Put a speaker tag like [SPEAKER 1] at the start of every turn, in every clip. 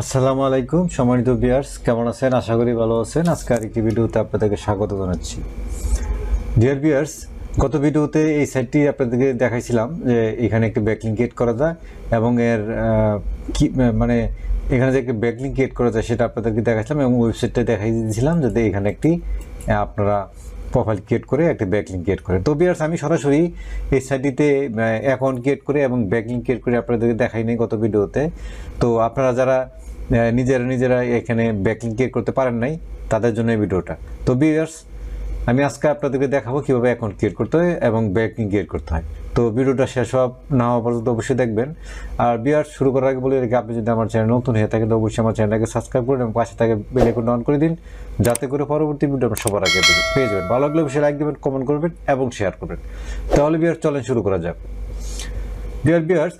[SPEAKER 1] আসসালামু আলাইকুম, সম্মানিত বিয়ার্স কেমন আছেন? আশা করি ভালো আছেন। আজকে আরেকটি ভিডিওতে আপনাদেরকে স্বাগত জানাচ্ছি। ডিয়ার বিয়ার্স গত ভিডিওতে এই সাইটটি আপনাদেরকে দেখাইছিলাম যে এখানে একটি ব্যাকলিং ক্রিয়েট করা যায় এবং এর কি মানে এখানে যে একটি ব্যাকলিং ক্রিয়েট করা যায় সেটা আপনাদেরকে দেখাইছিলাম এবং ওয়েবসাইটটা দেখাই দিয়েছিলাম যাতে এখানে একটি আপনারা প্রোফাইল ক্রিয়েট করে একটা ব্যাকলিং ক্রিয়েট করে তো বিয়ার্স আমি সরাসরি এই সাইটটিতে অ্যাকাউন্ট ক্রিয়েট করে এবং ব্যাকলিং ক্রিয়েট করে আপনাদেরকে দেখাই নেই গত ভিডিওতে। তো আপনারা যারা নিজেরা নিজেরা এখানে ব্যাকিং ক্রিয়েট করতে পারেন নাই, তাদের জন্য এই ভিডিওটা। তো বিয়ার্স আমি আজকে আপনাদেরকে দেখাবো কীভাবে অ্যাকাউন্ট ক্রিয়েট করতে হয় এবং ব্যাকিং ক্রিয়েট করতে হয়। তো ভিডিওটা শেষ হওয়া না হওয়া পর্যন্ত অবশ্যই দেখবেন। আর বিয়ার শুরু করার আগে বলে রেখে, আপনি যদি আমার চ্যানেল নতুন হয়ে থাকেন, তো অবশ্যই আমার চ্যানেলটাকে সাবস্ক্রাইব করুন এবং পাশে থাকে বেল আইকনটা অন করে দিন, যাতে করে পরবর্তী ভিডিও আপনার সবার আগে পেয়ে যাবেন। ভালো লাগলে অবশ্যই লাইক দেবেন কমেন্ট করবেন এবং শেয়ার করবেন। তাহলে বিয়ার চলেন শুরু করা যাক। বিয়ার বিয়ার্স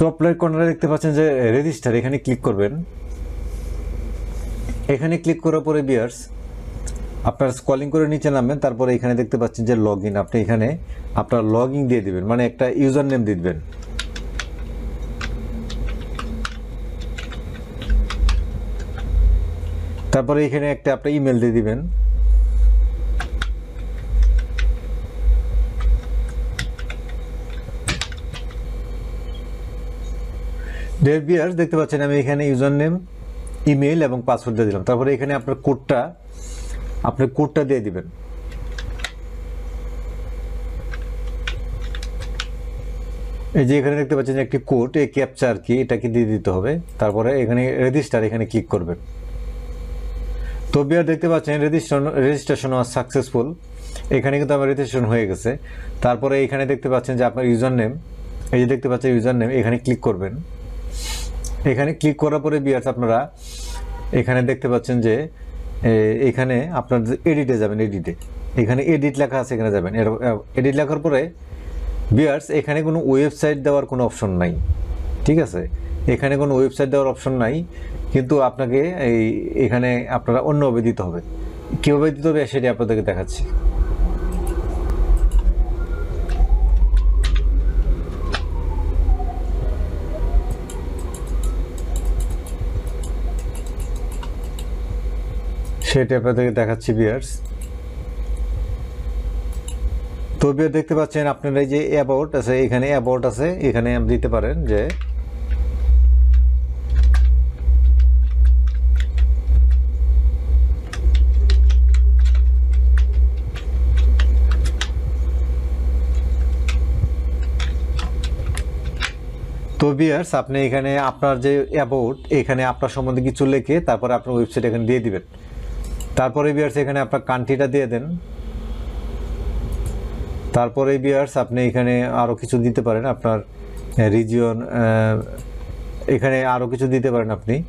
[SPEAKER 1] টপ রাইট কর্নারে দেখতে পাচ্ছেন যে রেজিস্টার এখানে ক্লিক করবেন। এখানে ক্লিক করার পরে বিয়ার্স, আপনার স্কলিং করে নিচে নামবেন, তারপরে এখানে দেখতে পাচ্ছেন যে লগ আপনি এখানে আপনার লগ দিয়ে দিবেন মানে একটা ইউজার নেম দিয়ে দিবেন। তারপরে এখানে একটা আপনার ইমেল দিয়ে দিবেন। ডেভ বিয়ার্স দেখতে পাচ্ছেন আমি এখানে ইউজার নেম ইমেল এবং পাসওয়ার্ড দিয়ে দিলাম। তারপরে এখানে আপনার কোডটা, আপনি কোডটা দিয়ে দিবেন। এই যে এখানে দেখতে পাচ্ছেন একটি কোড, এই ক্যাপচার কি, এটাকে দিয়ে দিতে হবে। তারপরে এখানে রেজিস্টার, এখানে ক্লিক করবেন। তো বিয়ার দেখতে পাচ্ছেন রেজিস্ট্রেশন রেজিস্ট্রেশন ওয়াজ সাকসেসফুল এখানে কিন্তু আমার রেজিস্ট্রেশন হয়ে গেছে। তারপরে এখানে দেখতে পাচ্ছেন যে আপনার ইউজার নেম এই যে দেখতে পাচ্ছেন ইউজার নেম এখানে ক্লিক করবেন। এখানে ক্লিক করার পরে বিয়ার্স আপনারা এখানে দেখতে পাচ্ছেন যে এখানে আপনার এডিটে যাবেন এডিটে এখানে এডিট লেখা আছে, এখানে যাবেন। এডিট লেখার পরে বিয়ার্স এখানে কোনো ওয়েবসাইট দেওয়ার কোনো অপশন নাই। ঠিক আছে? এখানে কোনো ওয়েবসাইট দেওয়ার অপশন নাই, কিন্তু আপনাকে এই, এখানে আপনারা অন্যভাবে দিতে হবে। কীভাবে দিতে হবে সেটি আপনাদেরকে দেখাচ্ছি। সেটা আপনাদেরকে দেখাচ্ছি বিয়ার্স তো বিয়ার দেখতে পাচ্ছেন আপনারা এই যে অ্যাবাউট আছে, এখানে অ্যাবাউট আছে, এখানে আপনি দিতে পারেন যে তো বিয়ার্স আপনি এখানে আপনার যে অ্যাবাউট এখানে আপনার সম্বন্ধে কিছু লিখে, তারপরে আপনার ওয়েবসাইট এখানে দিয়ে দিবেন। তারপরে বিয়ার্স এখানে আপনার কান্ট্রিটা দিয়ে দেন। তারপরে বিয়ার্স আপনি এখানে আরও কিছু দিতে পারেন আপনার রিজিয়ন এখানে আরও কিছু দিতে পারেন আপনি।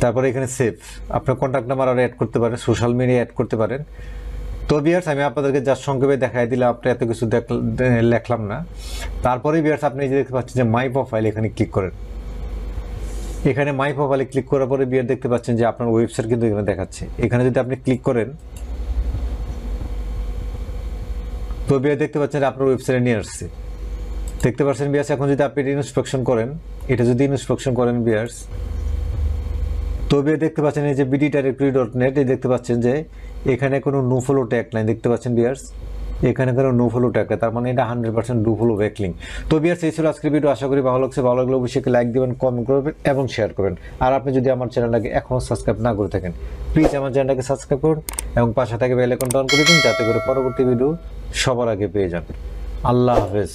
[SPEAKER 1] তারপরে এখানে সেভ আপনার কন্ট্যাক্ট নাম্বার আরও অ্যাড করতে পারেন সোশ্যাল মিডিয়া অ্যাড করতে পারেন। তো বিয়ার্স আমি আপনাদেরকে যার সংক্ষেপে দেখাই দিলাম, আপনি এত কিছু দেখ- লেখলাম না। তারপরে বিয়ার্স আপনি যে দেখতে পাচ্ছেন যে মাই প্রোফাইল এখানে ক্লিক করেন। এখানে মাই প্রোফাইলে ক্লিক করার পরে বিয়ার দেখতে পাচ্ছেন যে আপনার ওয়েবসাইট কিন্তু এখানে দেখাচ্ছে। এখানে যদি আপনি ক্লিক করেন, তো বিয়ার দেখতে পাচ্ছেন আপনার ওয়েবসাইটে নিয়ে আসছে। দেখতে পাচ্ছেন বিয়ার্স, এখন যদি আপনি ইনস্পেকশন করেন, এটা যদি ইনস্পেকশন করেন বিয়ার্স, তো বিয়ার দেখতে পাচ্ছেন এই যে বিডি ডাইরেক্টরি ডট নেট এই দেখতে পাচ্ছেন যে এখানে কোনো নো ফলো ট্যাগ লাইন দেখতে পাচ্ছেন বিয়ার্স। এখানে ধরো নো ফলো ট্যাগ তার মানে এটা hundred percent do follow backlink তো বিয়ার সেই ছিল আজকের ভিডিও আশা করি ভালো লাগছে। ভালো লাগলে অবশ্যই লাইক দেবেন কমেন্ট করবেন এবং শেয়ার করবেন। আর আপনি যদি আমার চ্যানেলটাকে এখনও সাবস্ক্রাইব না করে থাকেন প্লিজ আমার চ্যানেলটাকে সাবস্ক্রাইব করুন এবং পাশে থাকে বেল আইকনটা অন করে দিন, যাতে করে পরবর্তী ভিডিও সবার আগে পেয়ে যান আল্লাহ হাফেজ।